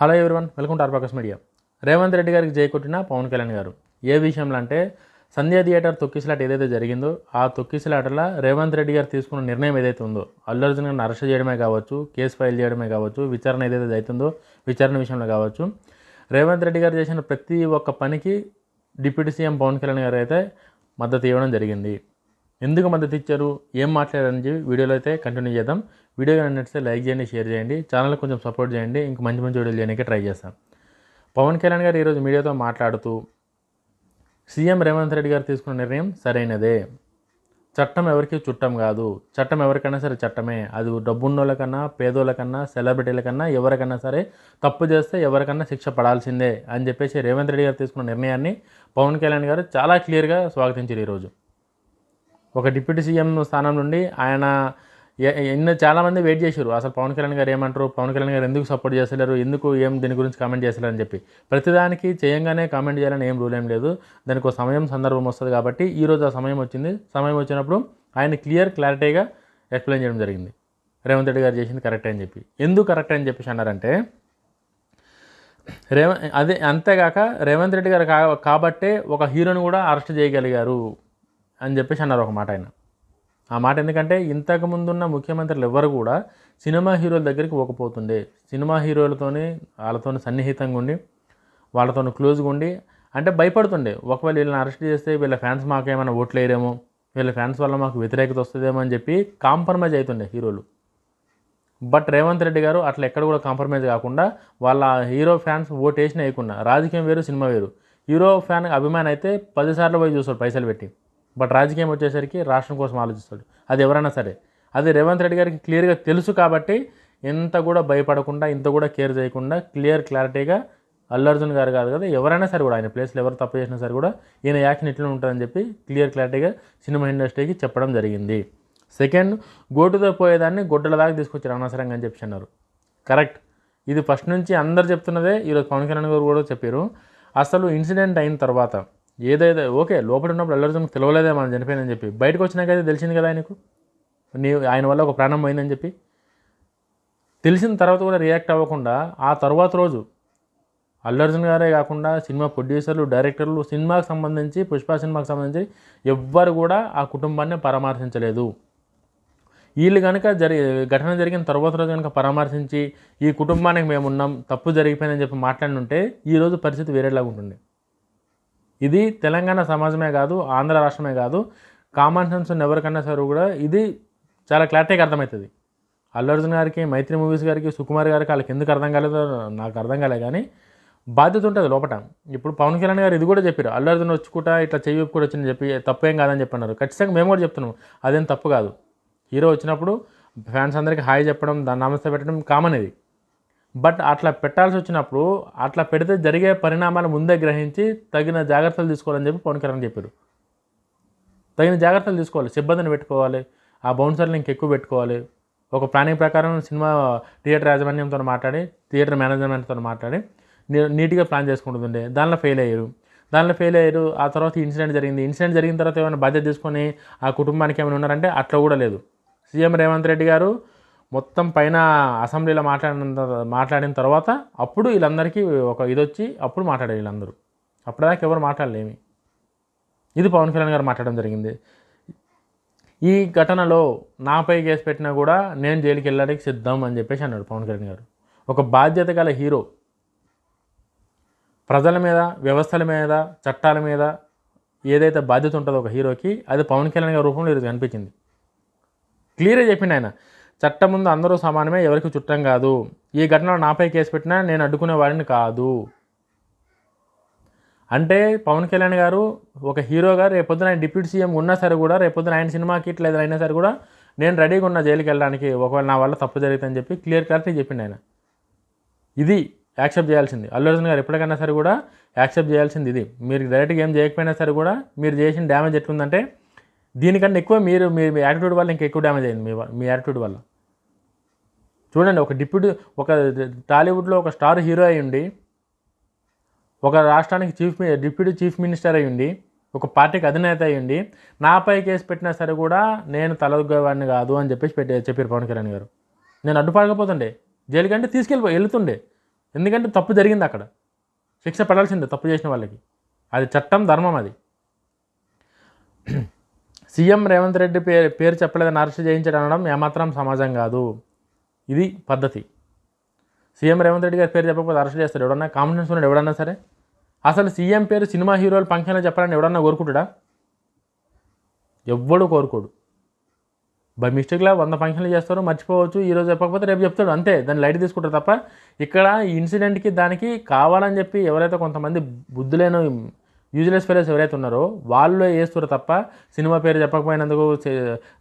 Hello everyone welcome to ఆర్పాకస్ media. Revanth Reddy గారికి జయకొట్టిన పవన్ కళ్యాణ్ గారు. ఏ విషయంలో అంటే సంధ్యా థియేటర్ తొక్కిసలాట ఏదైతే జరిగిందో ఆ తొక్కిసలాటలో రేవంత్ రెడ్డి గారు తీసుకున్న నిర్ణయం ఏదైతే ఉందో అల్లు అర్జున్ గారిని అరెస్ట్ చేయడమే కావచ్చు కేసు ఫైల్ చేయడమే కావచ్చు విచారణ ఏదైతే అవుతుందో విచారణ విషయంలో కావచ్చు రేవంత్ రెడ్డి గారు చేసిన ప్రతి ఒక్క పనికి డిప్యూటీ సీఎం పవన్ కళ్యాణ్ గారు అయితే మద్దతు ఇవ్వడం జరిగింది. ఎందుకు మద్దతు ఇచ్చారు ఏం మాట్లాడారని చెప్పి వీడియోలో అయితే కంటిన్యూ చేద్దాం. వీడియో కానీ నచ్చితే లైక్ చేయండి షేర్ చేయండి. ఛానల్ కొంచెం సపోర్ట్ చేయండి. ఇంక మంచి మంచి వీడియోలు చేయడానికి ట్రై చేస్తాం. పవన్ కళ్యాణ్ గారు ఈరోజు మీడియాతో మాట్లాడుతూ సీఎం రేవంత్ రెడ్డి గారు తీసుకున్న నిర్ణయం సరైనదే. చట్టం ఎవరికి చుట్టం కాదు. చట్టం ఎవరికైనా సరే చట్టమే. అది డబ్బున్నోళ్ళకన్నా పేదోళ్ళకన్నా సెలబ్రిటీలకన్నా ఎవరికన్నా సరే తప్పు చేస్తే ఎవరికన్నా శిక్ష పడాల్సిందే అని చెప్పేసి రేవంత్ రెడ్డి గారు తీసుకున్న నిర్ణయాన్ని పవన్ కళ్యాణ్ గారు చాలా క్లియర్గా స్వాగతించారు ఈరోజు. ఒక డిప్యూటీ సీఎం స్థానం నుండి ఆయన ఎ- ఎన్నో చాలామంది వెయిట్ చేశారు. అసలు పవన్ కళ్యాణ్ గారు ఏమంటారు? పవన్ కళ్యాణ్ గారు ఎందుకు సపోర్ట్ చేస్తలేరు? ఎందుకు ఏం దీని గురించి కామెంట్ చేస్తలేరు అని చెప్పి. ప్రతిదానికి చేయంగానే కామెంట్ చేయాలని ఏం రూల్ ఏం లేదు. దానికి ఒక సమయం సందర్భం వస్తుంది కాబట్టి ఈ రోజు ఆ సమయం వచ్చింది. సమయం వచ్చినప్పుడు ఆయన క్లియర్ క్లారిటీగా ఎక్స్ప్లెయిన్ చేయడం జరిగింది. రేవంత్ రెడ్డి గారు చేసింది కరెక్ట్ అని చెప్పి. ఎందుకు కరెక్ట్ అని చెప్పేసి అన్నారంటే రేవ అదే అంతేగాక రేవంత్ రెడ్డి గారు కా కాబట్టే ఒక హీరోని కూడా అరెస్ట్ చేయగలిగారు. అని చెప్పేసి అన్నారు ఒక మాట ఆయన. ఆ మాట ఎందుకంటే ఇంతకు ముందున్న ముఖ్యమంత్రులు ఎవరు కూడా సినిమా హీరోల దగ్గరికి పోకపోతుండే. సినిమా హీరోలతోనే వాళ్ళతో సన్నిహితంగా ఉండి వాళ్ళతో క్లోజ్గా ఉండి అంటే భయపడుతుండే. ఒకవేళ వీళ్ళని అరెస్ట్ చేస్తే వీళ్ళ ఫ్యాన్స్ మాకు ఏమైనా ఓట్లు వీళ్ళ ఫ్యాన్స్ వల్ల మాకు వ్యతిరేకత వస్తుందేమో అని చెప్పి కాంప్రమైజ్ అవుతుండే హీరోలు. బట్ రేవంత్ రెడ్డి గారు అట్లా ఎక్కడ కూడా కాంప్రమైజ్ కాకుండా వాళ్ళ హీరో ఫ్యాన్స్ ఓట్ వేసిన వేయకుండా రాజకీయం వేరు సినిమా వేరు. హీరో ఫ్యాన్ అభిమాన్ అయితే పదిసార్లు పోయి చూస్తారు పైసలు పెట్టి. బట్ రాజకీయం వచ్చేసరికి రాష్ట్రం కోసం ఆలోచిస్తాడు. అది ఎవరైనా సరే. అది రేవంత్ రెడ్డి గారికి క్లియర్గా తెలుసు కాబట్టి ఎంత కూడా భయపడకుండా ఇంత కూడా కేర్ చేయకుండా క్లియర్ క్లారిటీగా అల్లు అర్జున్ గారు కాదు కదా ఎవరైనా సరే కూడా ఆయన ప్లేస్లో ఎవరు తప్పు చేసినా సరే కూడా ఈయన యాక్షన్ ఇట్లా ఉంటుందని చెప్పి క్లియర్ క్లారిటీగా సినిమా ఇండస్ట్రీకి చెప్పడం జరిగింది. సెకండ్ గోటుతో పోయేదాన్ని గొడ్డల దాకా తీసుకొచ్చారు అనవసరంగా అని చెప్పి అన్నారు. కరెక్ట్. ఇది ఫస్ట్ నుంచి అందరు చెప్తున్నదే ఈరోజు పవన్ కళ్యాణ్ గారు కూడా చెప్పారు. అసలు ఇన్సిడెంట్ అయిన తర్వాత ఏదైతే ఓకే లోపల ఉన్నప్పుడు అల్లు తెలవలేదే తెలియలేదే మనం చనిపోయిందని చెప్పి. బయటకు వచ్చినాకైతే తెలిసింది కదా ఆయనకు? నీ ఆయన వల్ల ఒక ప్రాణం పోయిందని చెప్పి. తెలిసిన తర్వాత కూడా రియాక్ట్ అవ్వకుండా ఆ తర్వాత రోజు అల్లు అర్జున్ గారే కాకుండా సినిమా ప్రొడ్యూసర్లు డైరెక్టర్లు సినిమాకి సంబంధించి పుష్ప సినిమాకి సంబంధించి ఎవ్వరు కూడా ఆ కుటుంబాన్ని పరామర్శించలేదు. వీళ్ళు కనుక జరి ఘటన జరిగిన తర్వాత రోజు కనుక పరామర్శించి ఈ కుటుంబానికి మేము ఉన్నాం తప్పు జరిగిపోయిందని చెప్పి మాట్లాడుంటే ఈరోజు పరిస్థితి వేరేలాగా ఉంటుండే. ఇది తెలంగాణ సమాజమే కాదు ఆంధ్ర రాష్ట్రమే కాదు. కామన్ సెన్స్ ఉన్న ఎవరికన్నా సరే కూడా ఇది చాలా క్లారిటీగా అర్థమవుతుంది. అల్లు అర్జున్ గారికి మైత్రి మూవీస్ గారికి సుకుమార్ గారికి వాళ్ళకి ఎందుకు అర్థం కాలేదో నాకు అర్థం కాలే కానీ బాధ్యత ఉంటుంది లోపల ఇప్పుడు పవన్ కళ్యాణ్ గారు ఇది కూడా చెప్పారు అల్లు అర్జున్ వచ్చుకుంటా ఇట్లా చెయ్యి కూడా వచ్చిందని చెప్పి తప్పేం కాదని చెప్పన్నారు. ఖచ్చితంగా మేము కూడా చెప్తున్నాం అదేం తప్పు కాదు. హీరో వచ్చినప్పుడు ఫ్యాన్స్ అందరికీ హాయ్ చెప్పడం దాన్ని నమస్తే పెట్టడం కామన్ ఇది. బట్ అట్లా పెట్టాల్సి వచ్చినప్పుడు అట్లా పెడితే జరిగే పరిణామాలు ముందే గ్రహించి తగిన జాగ్రత్తలు తీసుకోవాలని చెప్పి పవన్ కళ్యాణ్ చెప్పారు. తగిన జాగ్రత్తలు తీసుకోవాలి. సిబ్బందిని పెట్టుకోవాలి. ఆ బౌన్సర్లు ఇంకెక్కువ పెట్టుకోవాలి. ఒక ప్లానింగ్ ప్రకారం సినిమా థియేటర్ యాజమాన్యంతో మాట్లాడి థియేటర్ మేనేజ్మెంట్తో మాట్లాడి నీట్గా ప్లాన్ చేసుకుంటుండే. దానిలో ఫెయిల్ అయ్యారు. దానిలో ఫెయిల్ అయ్యారు. ఆ తర్వాత ఇన్సిడెంట్ జరిగింది. ఇన్సిడెంట్ జరిగిన తర్వాత ఏమైనా బాధ్యత తీసుకొని ఆ కుటుంబానికి ఏమైనా ఉన్నారంటే అట్లా కూడా లేదు. సీఎం రేవంత్ రెడ్డి గారు మొత్తం పైన అసెంబ్లీలో మాట్లాడిన మాట్లాడిన తర్వాత అప్పుడు వీళ్ళందరికీ ఒక ఇది వచ్చి అప్పుడు మాట్లాడారు వీళ్ళందరూ. అప్పటిదాకా ఎవరు మాట్లాడలేమి. ఇది పవన్ కళ్యాణ్ గారు మాట్లాడడం జరిగింది. ఈ ఘటనలో నాపై కేసు పెట్టినా కూడా నేను జైలుకి వెళ్ళడానికి సిద్ధం అని చెప్పేసి అన్నాడు పవన్ కళ్యాణ్ గారు. ఒక బాధ్యత గల హీరో ప్రజల మీద వ్యవస్థల మీద చట్టాల మీద ఏదైతే బాధ్యత ఉంటుందో ఒక హీరోకి అది పవన్ కళ్యాణ్ గారి రూపంలో ఈరోజు కనిపించింది. క్లియర్గా చెప్పింది ఆయన. చట్టం ముందు అందరూ సమానమే ఎవరికి చుట్టం కాదు. ఈ ఘటనలో నాపై కేసు పెట్టినా నేను అడ్డుకునే వాడిని కాదు. అంటే పవన్ కళ్యాణ్ గారు ఒక హీరోగా రేపొద్దున ఆయన డిప్యూటీ సీఎం ఉన్నా సరే కూడా రేపొద్దున ఆయన సినిమాకి ఇట్లా ఏదైనా అయినా సరే కూడా నేను రెడీగా ఉన్న జైలుకి వెళ్ళడానికి ఒకవేళ నా వల్ల తప్పు జరుగుతుందని చెప్పి క్లియర్ క్లారిటీ చెప్పిండు ఆయన. ఇది యాక్సెప్ట్ చేయాల్సింది. అల్లు అర్జున్ గారు ఎప్పటికైనా సరే కూడా యాక్సెప్ట్ చేయాల్సింది ఇది. మీరు డైరెక్ట్గా ఏం చేయకపోయినా సరే కూడా మీరు చేసిన డ్యామేజ్ ఎట్లుందంటే దీనికన్నా ఎక్కువ మీరు మీ యాటిట్యూడ్ వల్ల ఇంకా ఎక్కువ డ్యామేజ్ అయింది మీ మీ యాటిట్యూడ్ వల్ల. చూడండి ఒక డిప్యూటీ ఒక టాలీవుడ్లో ఒక స్టార్ హీరో అయి ఉండి ఒక రాష్ట్రానికి చీఫ్ డిప్యూటీ చీఫ్ మినిస్టర్ అయి ఉండి ఒక పార్టీకి అధినేత అయి ఉండి నాపై కేసు పెట్టినా సరే కూడా నేను తలదొగ్గేవాడిని కాదు అని చెప్పేసి పెట్టి చెప్పారు పవన్ కళ్యాణ్ గారు. నేను అడ్డుపడకపోతుండే. జైలుకి అంటే తీసుకెళ్ళిపో వెళ్తుండే ఎందుకంటే తప్పు జరిగింది అక్కడ. శిక్ష పడాల్సిందే తప్పు చేసిన వాళ్ళకి. అది చట్టం ధర్మం అది. సీఎం రేవంత్ రెడ్డి పేరు పేరు చెప్పలేదని అరెస్ట్ చేయించడం అనడం ఏమాత్రం సమాజం కాదు. ఇది పద్ధతి. సీఎం రేవంత్ రెడ్డి గారి పేరు చెప్పకపోతే అరెస్ట్ చేస్తారు. ఎవడన్నా కాన్ఫిడెన్స్ ఉన్నాడు ఎవడన్నా సరే. అసలు సీఎం పేరు సినిమా హీరోలు ఫంక్షన్లో చెప్పాలని ఎవడన్నా కోరుకుంటాడా? ఎవ్వడు కోరుకోడు. బై మిస్టేక్లా వంద ఫంక్షన్లు చేస్తారు మర్చిపోవచ్చు ఈరోజు చెప్పకపోతే రేపు చెప్తాడు. అంతే దాన్ని లైట్ తీసుకుంటారు తప్ప ఇక్కడ ఈ ఇన్సిడెంట్కి దానికి కావాలని చెప్పి ఎవరైతే కొంతమంది బుద్ధులేని యూజ్లెస్ ఫెలోస్ ఎవరైతే ఉన్నారో వాళ్ళు వేస్తారు తప్ప సినిమా పేరు చెప్పకపోయినందుకు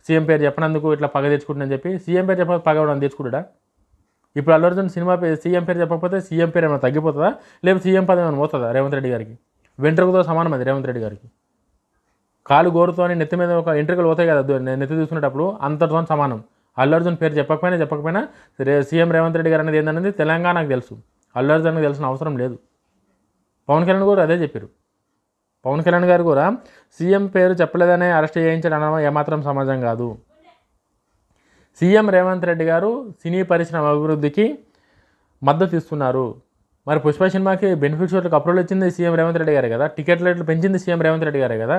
సీఎం పేరు చెప్పినందుకు ఇట్లా పగ తెచ్చుకుంటుందని చెప్పి సీఎం పేరు చెప్పక పగ ఎవడని తెచ్చుకుంటాడా? ఇప్పుడు అల్లు అర్జున్ సినిమా పేరు సీఎం పేరు చెప్పకపోతే సీఎం పేరు ఏమైనా తగ్గిపోతుందా? లేకపోతే సీఎం పదం ఏమైనా పోతుందా రేవంత్ రెడ్డి గారికి? వెంట్రుకతో సమానం అది రేవంత్ రెడ్డి గారికి. కాలు గోరుతో అని నెత్తి మీద ఒక ఎంట్రుకలు పోతాయి కదా నెత్తి చూసుకునేటప్పుడు అంతటితో సమానం. అల్లు అర్జున్ పేరు చెప్పకపోయినా చెప్పకపోయినా సీఎం రేవంత్ రెడ్డి గారు అనేది ఏంటనేది తెలంగాణకు తెలుసు. అల్లు అర్జున్కి తెలిసిన అవసరం లేదు. పవన్ కళ్యాణ్ కూడా అదే చెప్పారు. పవన్ కళ్యాణ్ గారు కూడా సీఎం పేరు చెప్పలేదనే అరెస్ట్ చేయించడం అనడం ఏమాత్రం సమాజం కాదు. సీఎం రేవంత్ రెడ్డి గారు సినీ పరిశ్రమ అభివృద్ధికి మద్దతు ఇస్తున్నారు. మరి పుష్ప సినిమాకి బెనిఫిట్ షోట్లకు అప్రూవల్ ఇచ్చింది సీఎం రేవంత్ రెడ్డి గారే కదా? టికెట్ రేట్లు పెంచింది సీఎం రేవంత్ రెడ్డి గారే కదా?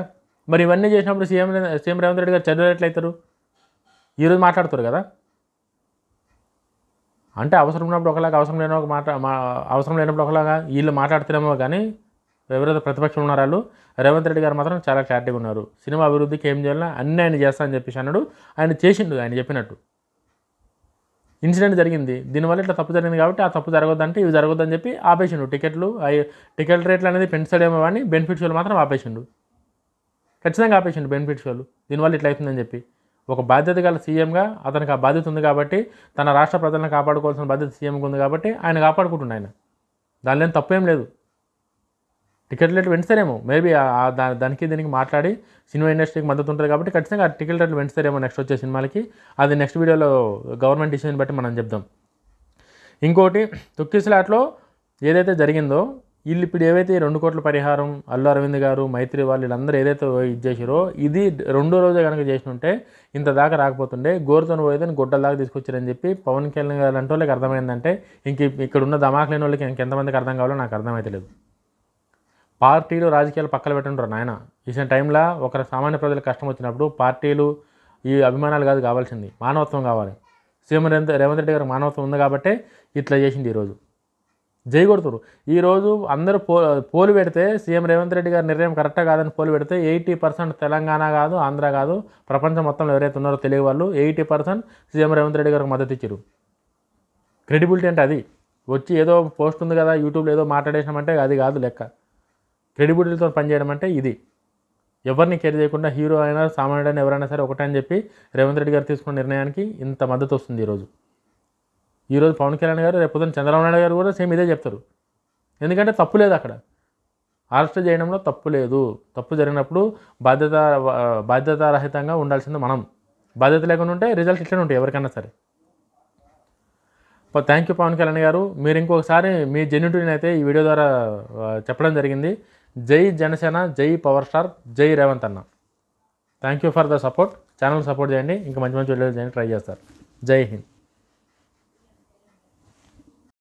మరి ఇవన్నీ చేసినప్పుడు సీఎం సీఎం రేవంత్ రెడ్డి గారు చర్యలు ఎట్లయితారు? ఈరోజు మాట్లాడుతారు కదా? అంటే అవసరం ఉన్నప్పుడు ఒకలాగా అవసరం లేని ఒక మాట మా అవసరం లేనప్పుడు ఒకలాగా వీళ్ళు మాట్లాడుతున్నామో కానీ వివరత ప్రతిపక్షం ఉన్నారు వాళ్ళు. రేవంత్ రెడ్డి గారు మాత్రం చాలా క్లారిటీగా ఉన్నారు. సినిమా అభివృద్ధికి ఏం చేయాలన్నా అన్నీ ఆయన చేస్తా అని చెప్పేసి అన్నాడు. ఆయన చేసిండు ఆయన చెప్పినట్టు. ఇన్సిడెంట్ జరిగింది. దీనివల్ల ఇట్లా తప్పు జరిగింది కాబట్టి ఆ తప్పు జరగొద్దంటే ఇవి జరగొద్దని చెప్పి ఆపేసిండు. టికెట్లు అవి టికెట్ రేట్లు అనేది పెంచుతాడేమో కానీ బెనిఫిట్ షోలు మాత్రం ఆపేసిండు. ఖచ్చితంగా ఆపేసిండు బెనిఫిట్ షోలు దీనివల్ల ఇట్లా అవుతుందని చెప్పి. ఒక బాధ్యత గల సీఎంగా అతనికి ఆ బాధ్యత ఉంది కాబట్టి తన రాష్ట్ర ప్రజలను కాపాడుకోవాల్సిన బాధ్యత సీఎంకి ఉంది కాబట్టి ఆయన కాపాడుకుంటుండు ఆయన. దానిలో ఏం తప్పేం లేదు. టికెట్ రేట్లు పెంచుతారేమో. మేబీ దానికి దీనికి మాట్లాడి సినిమా ఇండస్ట్రీకి మద్దతు ఉంటుంది కాబట్టి ఖచ్చితంగా టికెట్ రేట్లు పెంచుతారేమో నెక్స్ట్ వచ్చే సినిమాలకి. అది నెక్స్ట్ వీడియోలో గవర్నమెంట్ డిసిషన్ బట్టి మనం చెప్దాం. ఇంకోటి తొక్కిసలాట్లో ఏదైతే జరిగిందో వీళ్ళు ఇప్పుడు ఏవైతే రెండు కోట్ల పరిహారం అల్లు అరవింద్ గారు మైత్రి వాళ్ళు వీళ్ళందరూ ఏదైతే ఇది చేసిరో ఇది రెండో రోజే కనుక చేసినుంటే ఇంత దాకా రాకపోతుండే గోరుతోని పోయేదని గొడ్డల దాకా తీసుకొచ్చారని చెప్పి పవన్ కళ్యాణ్ గారు అంటే వాళ్ళకి అర్థమైందంటే ఇంక ఇక్కడ ఉన్న దమాక్ లేని వాళ్ళకి ఇంకెంతమందికి అర్థం కావాలో నాకు అర్థమైతే లేదు. పార్టీలు రాజకీయాలు పక్కన పెట్టుంటారు నాయన. ఇచ్చిన టైంలో ఒక సామాన్య ప్రజలకు కష్టం వచ్చినప్పుడు పార్టీలు ఈ అభిమానాలు కాదు కావాల్సింది. మానవత్వం కావాలి. సీఎం రేవంత్ రేవంత్ రెడ్డి గారు మానవత్వం ఉంది కాబట్టి ఇట్లా చేసింది ఈరోజు. జయగొడుతురు ఈరోజు అందరూ పో పోలు పెడితే సీఎం రేవంత్ రెడ్డి గారి నిర్ణయం కరెక్టా కాదని పోలు పెడితే ఎయిటీ పర్సెంట్ తెలంగాణ కాదు ఆంధ్ర కాదు ప్రపంచం మొత్తంలో ఎవరైతే ఉన్నారో తెలియ వాళ్ళు eighty percent CM Revanth Reddy గారికి మద్దతు ఇచ్చారు క్రెడిబిలిటీ అంటే అది. వచ్చి ఏదో పోస్ట్ ఉంది కదా యూట్యూబ్లో ఏదో మాట్లాడేసినామంటే అది కాదు లెక్క. క్రెడిబిలిటీతో పనిచేయడం అంటే ఇది. ఎవరిని కేర్ చేయకుండా హీరో అయినా సామాన్యుడైనా ఎవరైనా సరే ఒకటే అని చెప్పి రేవంత్ రెడ్డి గారు తీసుకున్న నిర్ణయానికి ఇంత మద్దతు వస్తుంది ఈరోజు. ఈరోజు పవన్ కళ్యాణ్ గారు రేపు చంద్రబాబు నాయుడు గారు కూడా సేమ్ ఇదే చెప్తారు. ఎందుకంటే తప్పు లేదు అక్కడ. అరెస్ట్ చేయడంలో తప్పు లేదు. తప్పు జరిగినప్పుడు బాధ్యత బాధ్యతారహితంగా ఉండాల్సింది మనం. బాధ్యత లేకుండా ఉంటే రిజల్ట్ ఇట్లనే ఉంటాయి ఎవరికైనా సరే. థ్యాంక్ యూ పవన్ కళ్యాణ్ గారు. మీరు ఇంకొకసారి మీ జెన్యుటీని అయితే ఈ వీడియో ద్వారా చెప్పడం జరిగింది. జై జనసేన జై పవర్ స్టార్ జై రేవంత్ అన్న. Thank you for the support channel support చేయండి. ఇంకా మంచి మంచి వీడియోలు చేయండి. ట్రై చేస్తారు. జై హింద్.